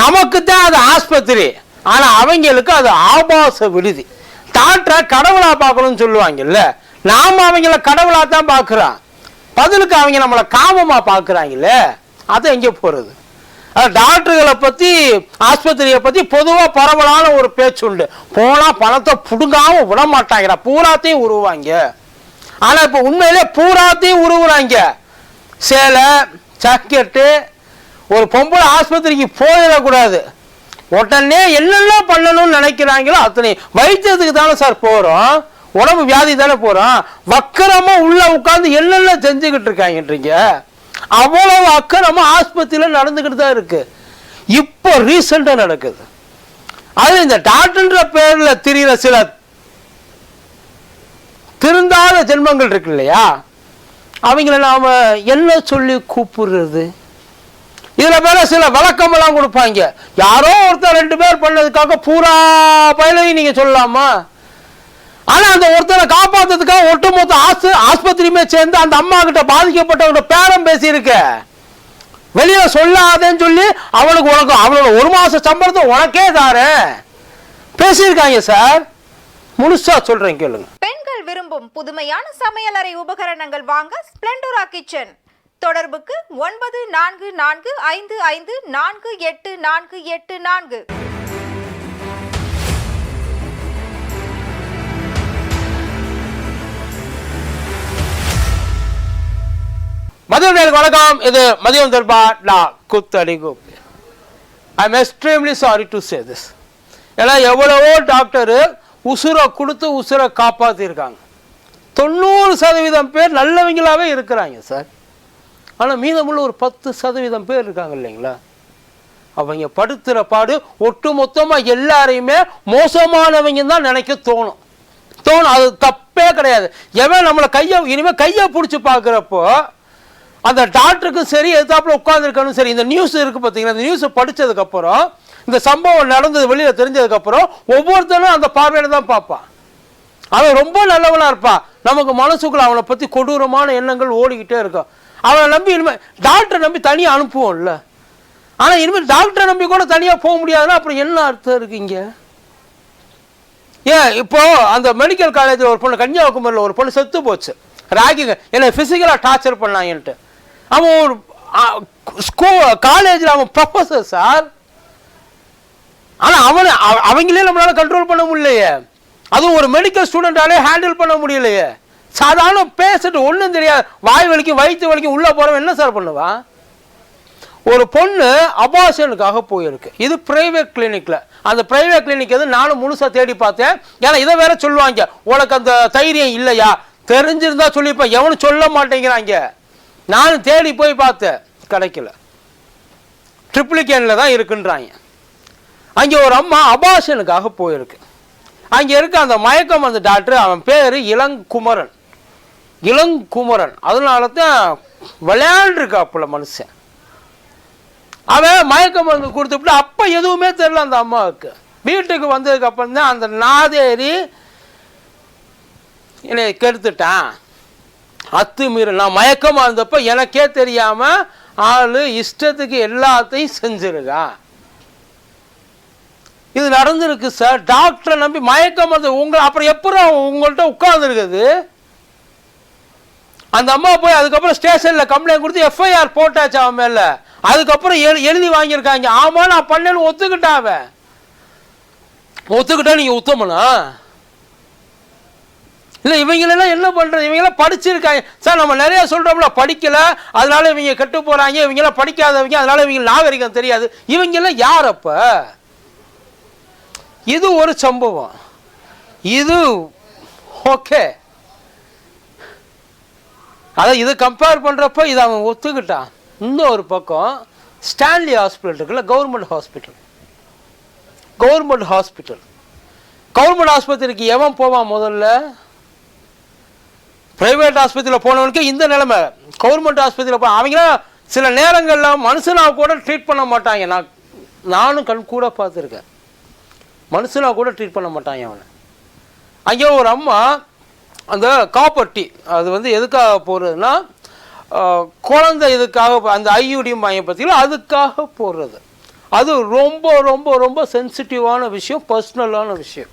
நமக்கு தான் அது ஆஸ்பத்திரி. ஆனால் அவங்களுக்கு அது ஆபாச விடுதி. டாக்டரை கடவுளாக பார்க்கணும்னு சொல்லுவாங்கல்ல நாம் அவங்கள கடவுளாக தான் பார்க்குறோம். பதிலுக்கு அவங்க நம்மளை காமமாக பார்க்குறாங்கல்ல அது எங்கே போகிறது அது டாக்டர்களை பற்றி ஆஸ்பத்திரியை பற்றி பொதுவாக பரவலான ஒரு பேச்சு உண்டு. போனால் பணத்தை பிடுங்காமல் விட மாட்டாங்கிறா பூராத்தையும் உருவாங்க. ஆனால் இப்போ உண்மையிலே பூராத்தையும் உருவுறாங்க. சேலை ஜாக்கெட்டு ஒரு பொம்பளை ஆஸ்பத்திரிக்கு போயிடக்கூடாது. உடனே என்னெல்லாம் பண்ணணும்னு நினைக்கிறாங்களோ அத்தனை வைத்தியத்துக்கு தானே சார் போகிறோம் உடம்பு வியாதி தானே போகிறோம் வக்கரமாக உள்ள உட்காந்து என்னெல்லாம் செஞ்சுக்கிட்டு இருக்காங்கன்றீங்க? அவ்வளவு அக்கறமா ஆஸ்பத்திரியில் நடந்துக்கிட்டு தான் இருக்கு. இப்போ ரீசெண்டா நடக்குது. அது இந்த டாக்டர்ன்ற பேரில் திரியிற சில திருந்தாத ஜென்மங்கள் இருக்கு இல்லையா? அவங்கள நாம் என்ன சொல்லி கூப்பிடுறது? இதுல மேலே சில விளக்கமெல்லாம் கொடுப்பாங்க. யாரோ ஒருத்தர் ரெண்டு பேர் பண்ணதுக்காக பூரா பயனையும் நீங்க சொல்லலாமா? ஆனா அந்த ஒருத்தரை காப்பாத்துறதுக்காக ஒட்டுமொத்த ஆசு ஆஸ்பத்திரியுமே சேர்ந்து அந்த அம்மா கிட்ட பாதிக்கப்பட்டவங்க பேரம் பேசியிருக்க. வெளியில சொல்லாதேன்னு சொல்லி அவனுக்கு உனக்கு அவனோட ஒரு மாச சம்பளத்தை உனக்கே தாரு. பேசியிருக்காங்க சார். முழுசா சொல்றேன் கேளுங்க. பெண்கள் விரும்பும் புதுமையான சமையலறை உபகரணங்கள் வாங்க ஸ்பிளெண்டோரா கிச்சன் தொடர்புக்கு ஒன்பது நான்கு நான்கு ஐந்து ஐந்து நான்கு எட்டு நான்கு எட்டு நான்கு. மதியம் நேருக்கு வணக்கம். இது மதியம் தர்பா நான் குத்தடி Gopi I am extremely sorry to say this ஏன்னா எவ்வளவோ டாக்டரு உசுரை கொடுத்து உசுரை காப்பாற்றிருக்காங்க தொண்ணூறு சதவீதம் பேர் நல்லவங்களாகவே இருக்கிறாங்க சார். ஆனால் மீதமுள்ள ஒரு பத்து சதவீதம் பேர் இருக்காங்க இல்லைங்களா? அவங்க படுத்துகிற பாடு ஒட்டு மொத்தமாக எல்லாரையுமே மோசமானவங்க தான் நினைக்க தோணும். தோணும். அது தப்பே கிடையாது. எவன் நம்மளை கையை இனிமேல் கையை பிடிச்சி பார்க்குறப்போ அந்த டாக்டருக்கும் சரி எதிர்த்தாப்புல உட்காந்துருக்கணும் சரி இந்த நியூஸ் இருக்குது பார்த்தீங்கன்னா இந்த நியூஸை படிச்சதுக்கப்புறம் இந்த சம்பவம் நடந்தது வெளியில் தெரிஞ்சதுக்கப்புறம் ஒவ்வொருத்தரும் அந்த பார்வையில தான் பார்ப்பான். அவன் ரொம்ப நல்லவனாக இருப்பான். நமக்கு மனசுக்குள்ள அவனை பற்றி கொடூரமான எண்ணங்கள் ஓடிக்கிட்டே இருக்கும். அவனை நம்பி இனிமேல் டாக்டரை நம்பி தனியாக அனுப்புவோம்ல. ஆனால் இனிமேல் டாக்டரை நம்பி கூட தனியாக போக முடியாதுன்னா அப்புறம் என்ன அர்த்தம் இருக்கீங்க ஏன் இப்போ அந்த மெடிக்கல் காலேஜில் ஒரு பொண்ணு கன்னியாகுமரியில் ஒரு பொண்ணு செத்து போச்சு. ராகிங்க என்னை ஃபிசிக்கலாக டார்ச்சர் பண்ணாங்கன்ட்டு அவன் ஒரு ஸ்கூ காலேஜில் அவன் ப்ரொஃபஸர் சார் ஆனால் அவனை அவ- அவங்களே நம்மளால் கண்ட்ரோல் பண்ண முடியலையே. அதுவும் ஒரு மெடிக்கல் ஸ்டூடெண்டாலே ஹேண்டில் பண்ண முடியலையே. சாதாரண பேசிட்டு ஒன்றும் தெரியாது. வாய் வலிக்கும் வயிற்று வலிக்கும் உள்ளே போகிறவன் என்ன சார் பண்ணுவான் ஒரு பொண்ணு அபாஷனுக்காக போயிருக்கு. இது பிரைவேட் கிளினிக்கில் அந்த பிரைவேட் கிளினிக் எது? நானும் முழுசாக தேடி பார்த்தேன். ஏன்னா இதை வேற சொல்லுவாங்க. உனக்கு அந்த தைரியம் இல்லையா? தெரிஞ்சிருந்தா சொல்லிப்பேன் எவனும் சொல்ல மாட்டேங்கிறாங்க. நானும் தேடி போய் பார்த்தேன். கிடைக்கல. ட்ரிப்ளிகேனில் தான் இருக்குன்றாங்க. அங்கே ஒரு அம்மா அபாஷனுக்காக போயிருக்கு. அங்கே இருக்க அந்த மயக்கம் அந்த டாக்டர் அவன் பேர் இளங்குமரன். இளங்குமரன். அதனால தான் விளையாண்டுருக்காப்புல மனுஷன். அவன் மயக்க மருந்து கொடுத்துட்டு அப்போ எதுவுமே தெரியல அந்த அம்மாவுக்கு. வீட்டுக்கு வந்ததுக்கு அப்புறம் தான் அந்த நாதேரி என்னை கெடுத்துட்டான். அத்துமீறல் நான் மயக்கமாக இருந்தப்போ எனக்கே தெரியாமல் ஆள் இஷ்டத்துக்கு எல்லாத்தையும் செஞ்சிருக்கான் இது நடந்திருக்கு சார். டாக்டரை நம்பி மயக்க மருந்து உங்களை அப்புறம் எப்பறம் உங்கள்கிட்ட உட்காந்துருக்குது அந்த அம்மா போய் அதுக்கப்புறம் ஸ்டேஷனில் கம்ப்ளைண்ட் கொடுத்து எஃப்ஐஆர் போட்டாச்சு அவன் மேல. அதுக்கப்புறம் எழு எழுதி வாங்கியிருக்காங்க. ஆமாம் நான் பண்ணேன்னு ஒத்துக்கிட்டான் அவன். ஒத்துக்கிட்டா நீங்கள் உத்தமனா? இல்லை இவங்களெல்லாம் என்ன பண்ணுறது இவங்கெல்லாம் படிச்சிருக்காங்க. சார் நம்ம நிறைய சொல்கிறோம்ல படிக்கல. அதனால இவங்க கெட்டு போகிறாங்க இவங்கெல்லாம் படிக்காதவங்க. அதனால இவங்க நாகரிகம் தெரியாது. இவங்கெல்லாம் யார் அப்போ? இது ஒரு சம்பவம். இது ஓகே அதை இது கம்பேர் பண்ணுறப்ப இதை அவன் ஒத்துக்கிட்டான். இன்னொரு பக்கம் ஸ்டான்லி ஹாஸ்பிட்டல் இருக்குல்ல government hospital government hospital government ஆஸ்பத்திரிக்கு எவன் போவான் முதல்ல? பிரைவேட் ஆஸ்பத்திரியில் போனவனுக்கு இந்த நிலைமை. கவர்மெண்ட் ஆஸ்பத்திரியில் போ அவங்களாம் சில நேரங்களில் மனுஷனா கூட ட்ரீட் பண்ண மாட்டாங்க. நான் நானும் கண் கூட பார்த்துருக்கேன். மனுஷனா கூட ட்ரீட் பண்ண மாட்டாங்க அவனை. அங்கே ஒரு அம்மா அந்த காப்பர்ட்டி அது வந்து எதுக்காக போடுறதுன்னா குழந்தை இதுக்காக அந்த ஐயுடி மையம் பார்த்தீங்கன்னா அதுக்காக போடுறது. அது ரொம்ப ரொம்ப ரொம்ப சென்சிட்டிவான விஷயம் பர்சனலான விஷயம்.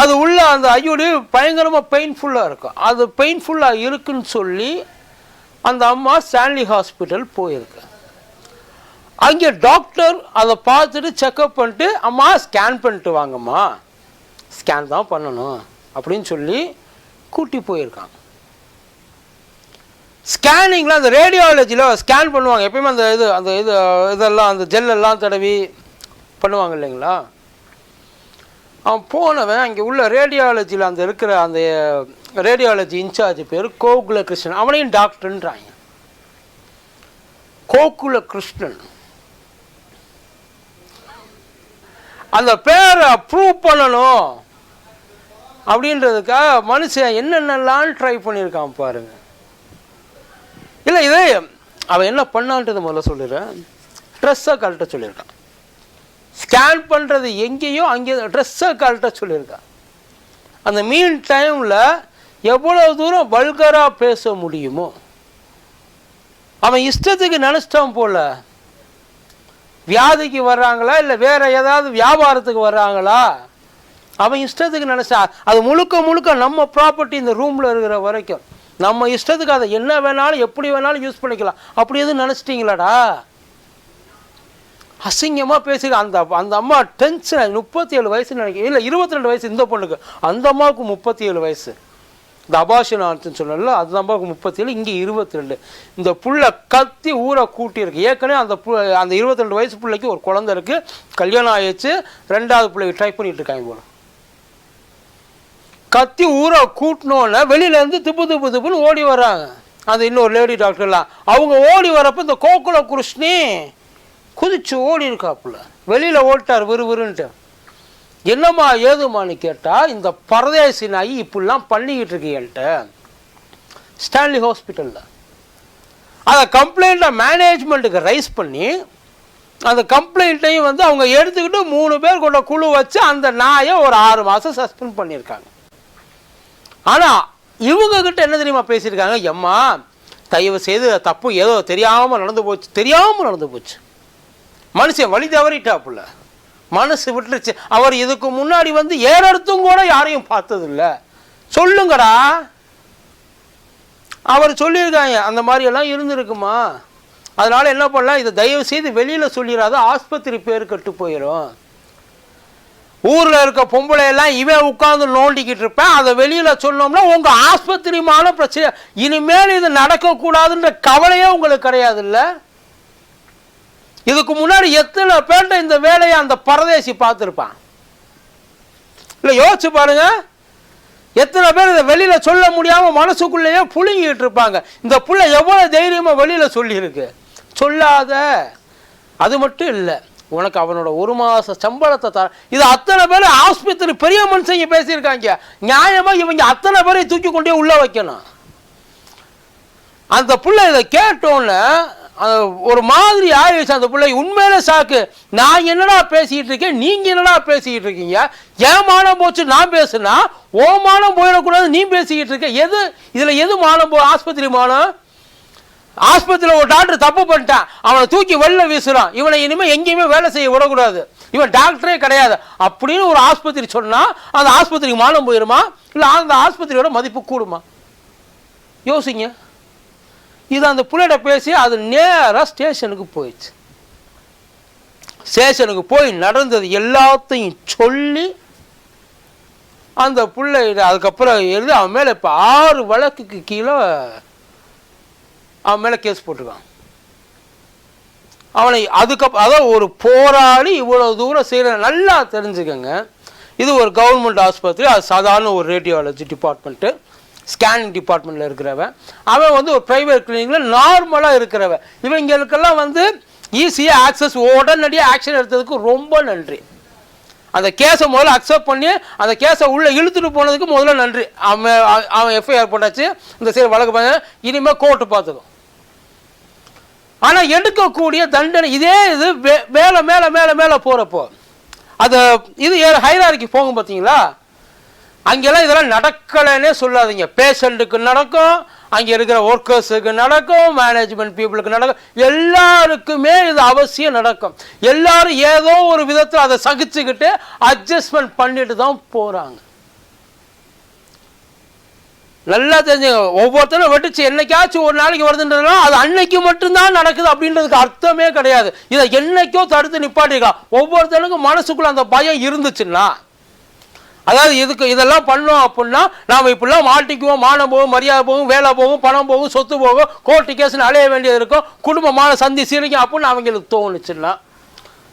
அது உள்ள அந்த ஐயோடி பயங்கரமாக பெயின்ஃபுல்லாக இருக்கும். அது பெயின்ஃபுல்லாக இருக்குன்னு சொல்லி அந்த அம்மா ஸ்டான்லி ஹாஸ்பிட்டல் போயிருக்கு. அங்கே டாக்டர் அதை பார்த்துட்டு செக்கப் பண்ணிட்டு அம்மா ஸ்கேன் பண்ணிட்டு வாங்கம்மா. ஸ்கேன் தான் பண்ணணும். அப்படின்னு சொல்லி கூட்டி போயிருக்காங்க ஸ்கேனிங்கில் அந்த ரேடியாலஜியில் ஸ்கேன் பண்ணுவாங்க. எப்பயுமே அந்த இது அந்த இது இதெல்லாம் அந்த ஜெல்லெல்லாம் தடவி பண்ணுவாங்க இல்லைங்களா? அவன் போனவன் அங்கே உள்ள ரேடியாலஜியில் அந்த இருக்கிற அந்த ரேடியாலஜி இன்சார்ஜ் பேர் கோகுல கிருஷ்ணன் அவனையும் டாக்டர்ன்றாங்க கோகுல கிருஷ்ணன் அந்த பேரை ப்ரூவ் பண்ணணும். அப்படின்றதுக்காக மனுஷன் என்னென்னலாம் ட்ரை பண்ணியிருக்கான் பாருங்க. இல்லை இதே அவன் என்ன பண்ணான்றது முதல்ல சொல்லிடுறேன். ட்ரெஸ்ஸை கழட்ட சொல்லியிருக்கான். ஸ்கேன் பண்ணுறது எங்கேயோ அங்கே ட்ரெஸ்ஸை கழட்ட சொல்லியிருக்கான். அந்த மீன் டைமில் எவ்வளோ தூரம் வல்கராக பேச முடியுமோ அவன் இஷ்டத்துக்கு நினச்சிட்டான் போல. வியாதிக்கு வர்றாங்களா இல்லை வேற ஏதாவது வியாபாரத்துக்கு வர்றாங்களா அவன் இஷ்டத்துக்கு நினச்சா அது முழுக்க முழுக்க நம்ம ப்ராப்பர்ட்டி இந்த ரூமில் இருக்கிற வரைக்கும். நம்ம இஷ்டத்துக்கு அதை என்ன வேணாலும் எப்படி வேணாலும் யூஸ் பண்ணிக்கலாம். அப்படி எதுவும் நினச்சிட்டிங்களாடா? அசிங்கமாக பேசி அந்த அந்த அம்மா டென்ஷன் முப்பத்தி ஏழு வயசு நினைக்கிறேன். இல்லை இருபத்தி ரெண்டு வயசு இந்த பொண்ணுக்கு. அந்த அம்மாவுக்கு முப்பத்தி ஏழு வயசு. இந்த அபாஷன் ஆச்சுன்னு அந்த அம்மாவுக்கு முப்பத்தி ஏழு இங்கே இருபத்தி ரெண்டு இந்த புள்ள கத்தி ஊரை கூட்டியிருக்கு. ஏற்கனவே அந்த பு அந்த இருபத்தி ரெண்டு வயசு பிள்ளைக்கு ஒரு குழந்தை இருக்குது கல்யாணம் ஆயிடுச்சு. ரெண்டாவது பிள்ளைக்கு ட்ரை பண்ணிகிட்டு இருக்காங்க போல. கத்தி ஊரை கூட்டினோன்னே வெளியிலேருந்து திப்பு திப்பு திப்புன்னு ஓடி வர்றாங்க. அந்த இன்னொரு லேடி டாக்டர்லாம் அவங்க ஓடி வரப்போ இந்த கோகுல கிருஷ்ணி குதிச்சு ஓடி இருக்காப்புல. வெளியில் ஓட்டார் விறுவிறுன்ட்டு என்னம்மா ஏதுமான்னு கேட்டால் இந்த பரதேசி நாய் இப்படிலாம் பண்ணிக்கிட்டு இருக்கு ஸ்டான்லி ஹாஸ்பிட்டலில் அதை கம்ப்ளைண்ட்டை மேனேஜ்மெண்ட்டுக்கு ரைஸ் பண்ணி அந்த கம்ப்ளைண்ட்டையும் வந்து அவங்க எடுத்துக்கிட்டு மூணு பேர் கொண்ட குழு வச்சு அந்த நாயை ஒரு ஆறு மாதம் சஸ்பெண்ட் பண்ணியிருக்காங்க. ஆனால் இவங்க கிட்ட என்ன தெரியுமா பேசியிருக்காங்க? எம்மா தயவு செய்து தப்பு ஏதோ தெரியாமல் நடந்து போச்சு தெரியாமல் நடந்து போச்சு. மனுஷன் வழி தவறிட்டாப்புல. மனசு விட்டுருச்சு. அவர் இதுக்கு முன்னாடி வந்து ஏறத்தும் கூட யாரையும் பார்த்ததில்ல. சொல்லுங்கடா. அவர் சொல்லியிருக்காங்க அந்த மாதிரியெல்லாம் இருந்திருக்குமா? அதனால் என்ன பண்ணலாம்? இதை தயவு செய்து வெளியில் சொல்லிடாத ஆஸ்பத்திரி பேர் கெட்டு போயிடும் ஊரில் இருக்க பொம்பளை எல்லாம் இவன் உட்காந்து நோண்டிக்கிட்டு இருப்பேன். அதை வெளியில் சொன்னோம்னா உங்கள் ஆஸ்பத்திரிமான பிரச்சனை. இனிமேல் இது நடக்கக்கூடாதுன்ற கவலையே உங்களுக்கு கிடையாது இல்லை இதுக்கு முன்னாடி எத்தனை பேர்ட்ட இந்த வேலையை அந்த பரதேசி பார்த்துருப்பான்? இல்லை யோசிச்சு பாருங்க. எத்தனை பேர் இதை வெளியில் சொல்ல முடியாமல் மனசுக்குள்ளேயே புழுங்கிட்டு இருப்பாங்க. இந்த புள்ள எவ்வளோ தைரியமாக வெளியில் சொல்லியிருக்கு? சொல்லாத. அது மட்டும் இல்லை. உனக்கு அவனோட ஒரு மாத சம்பளத்தை தர இது அத்தனை பேர் ஆஸ்பத்திரி பெரிய மனுஷங்க பேசியிருக்காங்க. நியாயமாக இவங்க அத்தனை பேரை தூக்கி கொண்டே உள்ளே வைக்கணும். அந்த பிள்ளை இதை கேட்டோன்னே அது ஒரு மாதிரி ஆயிடுச்சு அந்த பிள்ளை. உண்மையில சாக்கு நான் என்னடா பேசிக்கிட்டு இருக்கேன்? நீங்கள் என்னடா பேசிக்கிட்டு இருக்கீங்க? ஏன் மானம் போச்சு நான் பேசுனா ஓ மானம் போயிடக்கூடாது நீ பேசிக்கிட்டு இருக்க. எது இதில் எது மானம் போ ஆஸ்பத்திரி மானம்? ஆஸ்பத்திரியில் ஒரு டாக்டர் தப்பு பண்ணிட்டான். அவனை தூக்கி வெளில வீசுறான். இவனை இனிமேல் எங்கேயுமே வேலை செய்ய விடக்கூடாது. இவன் டாக்டரே கிடையாது. அப்படின்னு ஒரு ஆஸ்பத்திரி சொன்னால் அந்த ஆஸ்பத்திரிக்கு மானம் போயிடுமா இல்லை அந்த ஆஸ்பத்திரியோட மதிப்பு கூடுமா? யோசிங்க. இது அந்த பிள்ளைகிட்ட பேசி அது நேராக ஸ்டேஷனுக்கு போயிடுச்சு. ஸ்டேஷனுக்கு போய் நடந்தது எல்லாத்தையும் சொல்லி அந்த பிள்ளை அதுக்கப்புறம் எழுதி அவன் மேலே இப்போ ஆறு வழக்குக்கு கீழே அவன் மேலே கேஸ் போட்டிருக்கான். அவனை அதுக்கப்புறம் அதான் ஒரு போராளி இவ்வளோ தூரம் செய்கிற நல்லா தெரிஞ்சுக்கங்க. இது ஒரு கவர்மெண்ட் ஆஸ்பத்திரி அது சாதாரண ஒரு ரேடியாலஜி டிபார்ட்மெண்ட்டு ஸ்கேனிங் டிபார்ட்மெண்ட்டில் இருக்கிறவன். அவன் வந்து ஒரு ப்ரைவேட் கிளினிக்கில் நார்மலாக இருக்கிறவன். இவங்களுக்கெல்லாம் வந்து ஈஸியாக ஆக்சஸ் உடனடியாக ஆக்ஷன் எடுத்ததுக்கு ரொம்ப நன்றி. அந்த கேஸை முதல்ல அக்செப்ட் பண்ணி அந்த கேஸை உள்ளே இழுத்துட்டு போனதுக்கு முதல்ல நன்றி. அவன் அவன் எஃப்ஐஆர் போட்டாச்சு. இந்த சைடு வழக்கு பண்ண இனிமேல் கோர்ட்டு பார்த்துக்கும் ஆனால் எடுக்கக்கூடிய தண்டனை இதே இது வே- மேலே மேலே மேலே மேலே போகிறப்போ அது இது ஹைராரிக்கு போகும் பார்த்தீங்களா அங்கெல்லாம் இதெல்லாம் நடக்கலைன்னே சொல்லாதீங்க. பேஷண்ட்டுக்கு நடக்கும் அங்கே இருக்கிற ஒர்க்கர்ஸுக்கு நடக்கும் மேனேஜ்மெண்ட் பீப்புளுக்கு நடக்கும். எல்லாருக்குமே இது அவசியம் நடக்கும். எல்லாரும் ஏதோ ஒரு விதத்தில் அதை சகிச்சுக்கிட்டு அட்ஜஸ்ட்மெண்ட் பண்ணிட்டு தான் போகிறாங்க நல்லா தெரிஞ்சுங்க ஒவ்வொருத்தரும் வெட்டுச்சு. என்னைக்காச்சும் ஒரு நாளைக்கு வருதுன்றதுனா அது அன்னைக்கு மட்டும்தான் நடக்குது அப்படின்றதுக்கு அர்த்தமே கிடையாது. இதை என்னைக்கோ தடுத்து நிப்பாட்டிக்கலாம் ஒவ்வொருத்தனுக்கும் மனசுக்குள்ள அந்த பயம் இருந்துச்சுன்னா அதாவது இதுக்கு இதெல்லாம் பண்ணோம் அப்படின்னா நாம் இப்படிலாம் மாட்டிக்குவோம். மானம் போகும் மரியாதை போகும் வேலை போகும் பணம் போகும் சொத்து போகும் கோர்ட்டு கேஸ்னு அலைய வேண்டியது இருக்கும். குடும்பமான சந்தி சீரிக்கும் அப்படின்னு அவங்களுக்கு தோணுச்சுன்னா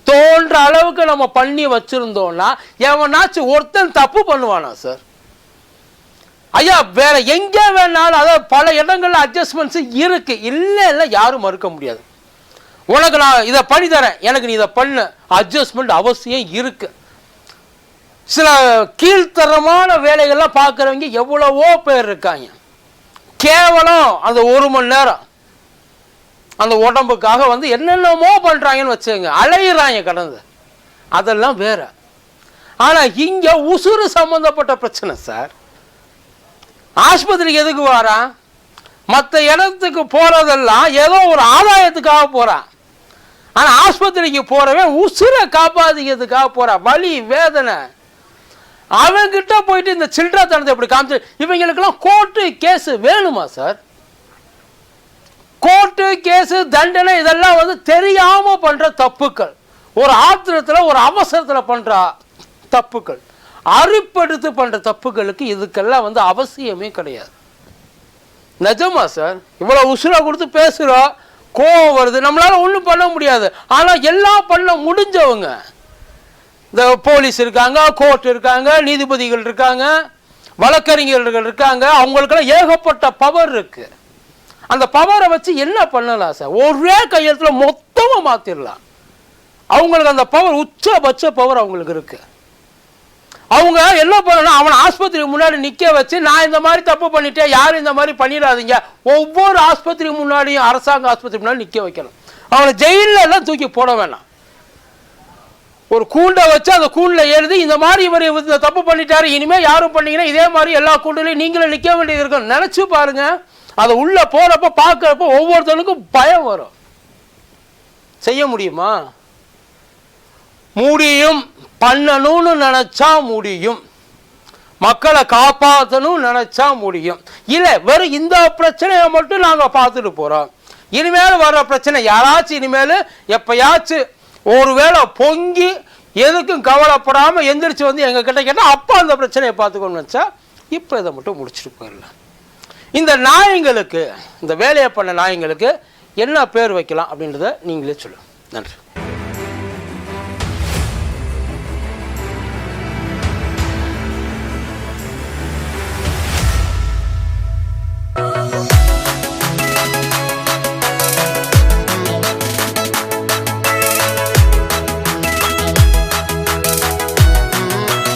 தோன்ற அளவுக்கு நம்ம பண்ணி வச்சுருந்தோம்னா எவனாச்சும் ஒருத்தன் தப்பு பண்ணுவானா சார்? ஐயா வேற எங்க வேணாலும் அதாவது பல இடங்கள்ல அட்ஜஸ்ட்மெண்ட்ஸ் இருக்கு. இல்லை இல்லை யாரும் மறுக்க முடியாது. உனக்கு நான் இதை பண்ணி தரேன். எனக்கு நீ இதை பண்ணு. அட்ஜஸ்ட்மெண்ட் அவசியம் இருக்கு. சில கீழ்த்தரமான வேலைகள்லாம் பார்க்குறவங்க எவ்வளவோ பேர் இருக்காங்க. கேவலம் அந்த ஒரு மணி நேரம். அந்த உடம்புக்காக வந்து என்னென்னமோ பண்ணுறாங்கன்னு வச்சுங்க அலையிறாங்க கடந்து. அதெல்லாம் வேற. ஆனால் இங்கே உசுறு சம்மந்தப்பட்ட பிரச்சனை சார். ஆஸ்பத்திரிக்கு எதுக்கு வரான் மற்ற இடத்துக்கு போகிறதெல்லாம் ஏதோ ஒரு ஆதாயத்துக்காக போகிறான் ஆனால் ஆஸ்பத்திரிக்கு போகிறவன் உசுரை காப்பாற்றிக்கிறதுக்காக போகிறான் வலி வேதனை. அவன்கிட்ட போயிட்டு இந்த சில்லறத்தனத்தை எப்படி காமிச்சு இவங்களுக்கெல்லாம் கோர்ட்டு கேஸு வேணுமா சார் கோர்ட்டு கேஸு தண்டனை இதெல்லாம் வந்து தெரியாமல் பண்ணுற தப்புக்கள். ஒரு ஆத்திரத்தில் ஒரு அவசரத்தில் பண்ணுற தப்புக்கள். அரிப்படுத்து பண்ணுற தப்புகளுக்கு இதுக்கெல்லாம் வந்து அவசியமே கிடையாது. நிஜமா சார்? இவ்வளோ உசுரா கொடுத்து பேசுகிறோம் கோவம் வருது. நம்மளால் ஒன்றும் பண்ண முடியாது. ஆனால் எல்லாம் பண்ண முடிஞ்சவங்க. இந்த போலீஸ் இருக்காங்க கோர்ட் இருக்காங்க நீதிபதிகள் இருக்காங்க வழக்கறிஞர்கள் இருக்காங்க. அவங்களுக்கெல்லாம் ஏகப்பட்ட பவர் இருக்கு. அந்த பவரை வச்சு என்ன பண்ணலாம் சார்? ஒரே கையெழுத்தில் மொத்தமாக மாற்றிடலாம் அவங்களுக்கு அந்த பவர் உச்சபட்ச பவர் அவங்களுக்கு இருக்குது அவங்க என்ன பண்ணணும் அவனை ஆஸ்பத்திரிக்கு முன்னாடி நிற்க வச்சு நான் இந்த மாதிரி தப்பு பண்ணிட்டேன் யாரும் இந்த மாதிரி பண்ணிடாதீங்க. ஒவ்வொரு ஆஸ்பத்திரி முன்னாடியும் அரசாங்க ஆஸ்பத்திரி முன்னாடி நிற்க வைக்கணும். அவனை ஜெயிலில் எல்லாம் தூக்கி போட வேணாம். ஒரு கூண்டை வச்சு அந்த கூண்டில் எழுதி இந்த மாதிரி இவர் இந்த தப்பு பண்ணிட்டாரு இனிமேல் யாரும் பண்ணீங்கன்னா இதே மாதிரி எல்லா கூண்டுலையும் நீங்களும் நிற்க வேண்டியது இருக்கும் நினச்சி பாருங்க. அதை உள்ளே போகிறப்ப பார்க்குறப்ப ஒவ்வொருத்தனுக்கும் பயம் வரும். செய்ய முடியுமா? மூடியும் பண்ணணும்னு நினச்சா முடியும். மக்களை காப்பாற்றணும் நினச்சா முடியும். இல்லை வெறும் இந்த பிரச்சனையை மட்டும் நாங்கள் பார்த்துட்டு போகிறோம் இனிமேல் வர்ற பிரச்சனை யாராச்சும் இனிமேல் எப்பயாச்சும் ஒருவேளை பொங்கி எதுக்கும் கவலைப்படாமல் எந்திரிச்சு வந்து எங்கள் கிட்ட கேட்டால் அப்போ அந்த பிரச்சனையை பார்த்துக்கணும்னு நினச்சா இப்போ இதை மட்டும் முடிச்சுட்டு போயிடலாம். இந்த நாயங்களுக்கு இந்த வேலையை பண்ண நாயங்களுக்கு என்ன பேர் வைக்கலாம் அப்படின்றத நீங்களே சொல்லுங்கள் நன்றி.